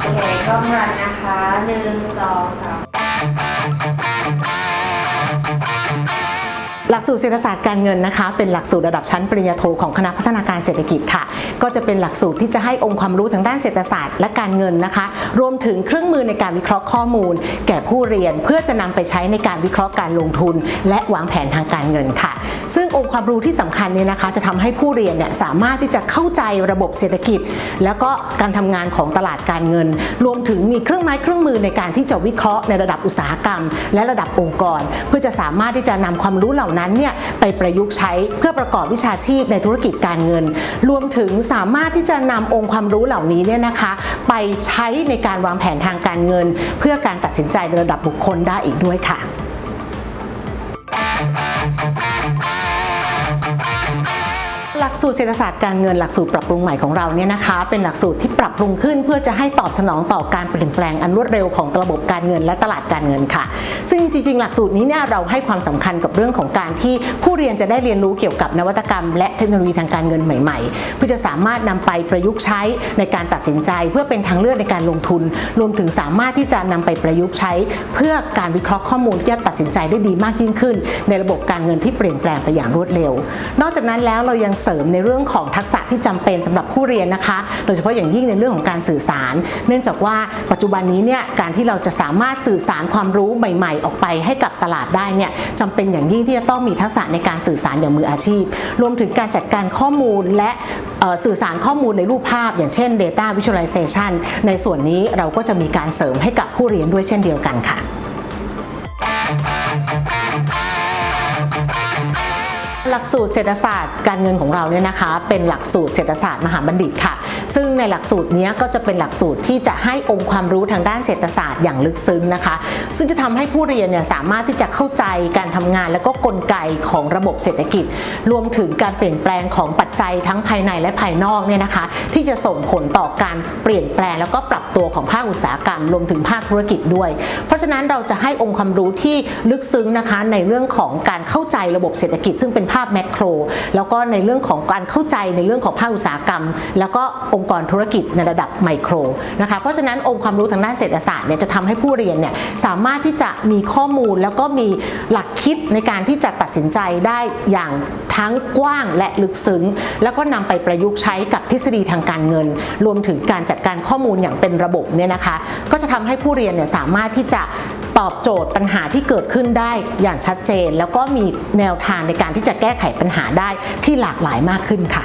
โอเคกล้องรันนะคะหนึ่งสองสาม ลักสูตรเศรษฐศาสตร์การเงินนะคะ เป็นหลักสูตรระดับชั้นปริญญาโทของคณะพัฒนาการเศรษฐกิจค่ะ ก็จะเป็นหลักสูตรที่จะให้องค์ความรู้ทางด้านเศรษฐศาสตร์และการเงินนะคะ รวมถึงเครื่องมือในการวิเคราะห์ข้อมูล แก่ผู้เรียนเพื่อจะนำไปใช้ในการวิเคราะห์การลงทุน และวางแผนทางการเงินค่ะ ซึ่งองค์ความรู้ที่สำคัญเนี่ยนะคะ จะทำให้ผู้เรียนเนี่ยสามารถที่จะเข้าใจระบบเศรษฐกิจ แล้วก็การทำงานของตลาดการเงิน รวมถึงมีเครื่องไม้เครื่องมือในการที่จะวิเคราะห์ในระดับอุตสาหกรรม และระดับองค์กร เพื่อจะสามารถที่จะนำความรู้เหล่านั้นเนี่ยไปประยุกต์ใช้เพื่อประกอบวิชาชีพในธุรกิจการเงิน รวมถึงสามารถที่จะนำองค์ความรู้เหล่านี้เนี่ยนะคะ ไปใช้ในการวางแผนทางการเงิน เพื่อการตัดสินใจในระดับบุคคลได้อีกด้วยค่ะ หลักสูตรเศรษฐศาสตร์การเงินหลักสูตรปรับปรุงใหม่ของเราเนี่ยนะคะ เป็นหลักสูตรที่ปรับปรุงขึ้น เพื่อจะให้ตอบสนองต่อการเปลี่ยนแปลงอันรวดเร็วของระบบการเงินและตลาดการเงินค่ะ ซึ่งจริงๆ หลักสูตรนี้เนี่ยเราให้ความสำคัญกับเรื่องของการที่ผู้เรียนจะได้เรียนรู้เกี่ยวกับนวัตกรรม และเทคโนโลยีทางการเงินใหม่ๆ เพื่อจะสามารถนำไปประยุกต์ใช้ในการตัดสินใจ เพื่อเป็นทางเลือกในการลงทุน รวมถึงสามารถที่จะนำไปประยุกต์ใช้ เพื่อการวิเคราะห์ข้อมูลที่จะตัดสินใจได้ดีมากยิ่งขึ้น ในระบบการเงินที่เปลี่ยนแปลงไปอย่างรวดเร็ว นอกจากนั้นแล้วเรายังเสริมในเรื่องของทักษะที่จำเป็นสำหรับผู้เรียนนะคะ โดยเฉพาะอย่างยิ่งในเรื่องของการสื่อสาร เนื่องจากว่าปัจจุบันนี้เนี่ยการที่เราจะสามารถสื่อสารความรู้ใหม่ ๆ ออกไปให้กับตลาดได้เนี่ยจำเป็นอย่างยิ่งที่จะต้องมีทักษะในการสื่อสารอย่างมืออาชีพ รวมถึงการจัดการข้อมูลและสื่อสารข้อมูลในรูปภาพ อย่างเช่น Data Visualization ในส่วนนี้เราก็จะมีการเสริมให้กับผู้เรียนด้วยเช่นเดียวกันค่ะ หลักสูตรเศรษฐศาสตร์การเงินของเราเนี่ยนะคะ เป็นหลักสูตรเศรษฐศาสตร์มหาบัณฑิตค่ะ ซึ่งในหลักสูตรนี้ก็จะเป็นหลักสูตรที่จะให้องค์ความรู้ทางด้านเศรษฐศาสตร์อย่างลึกซึ้งนะคะ ซึ่งจะทำให้ผู้เรียนเนี่ยสามารถที่จะเข้าใจการทำงานและก็กลไกของระบบเศรษฐกิจ รวมถึงการเปลี่ยนแปลงของปัจจัยทั้งภายในและภายนอกเนี่ยนะคะ ที่จะส่งผลต่อการเปลี่ยนแปลงแล้วก็ปรับตัวของภาคอุตสาหกรรมรวมถึงภาคธุรกิจด้วย เพราะฉะนั้นเราจะให้องค์ความรู้ที่ลึกซึ้งนะคะในเรื่องของการเข้าใจระบบเศรษฐกิจ ซึ่งเป็นภาพแมกโคร แล้วก็ในเรื่องของการเข้าใจในเรื่องของภาคอุตสาหกรรม แล้วก็องค์กรธุรกิจในระดับไมโครนะคะเพราะฉะนั้นองค์ความรู้ทางด้านเศรษฐศาสตร์เนี่ยจะทำให้ผู้เรียนเนี่ยสามารถที่จะมีข้อมูลแล้วก็มีหลักคิดในการที่จะตัดสินใจได้อย่างทั้งกว้างและลึกซึ้ง แล้วก็นำไปประยุกต์ใช้กับทฤษฎีทางการเงิน รวมถึงการจัดการข้อมูลอย่างเป็นระบบเนี่ยนะคะ ก็จะทำให้ผู้เรียนเนี่ยสามารถที่จะตอบโจทย์ปัญหาที่เกิดขึ้นได้อย่างชัดเจน แล้วก็มีแนวทางในการที่จะแก้ไขปัญหาได้ที่หลากหลายมากขึ้นค่ะ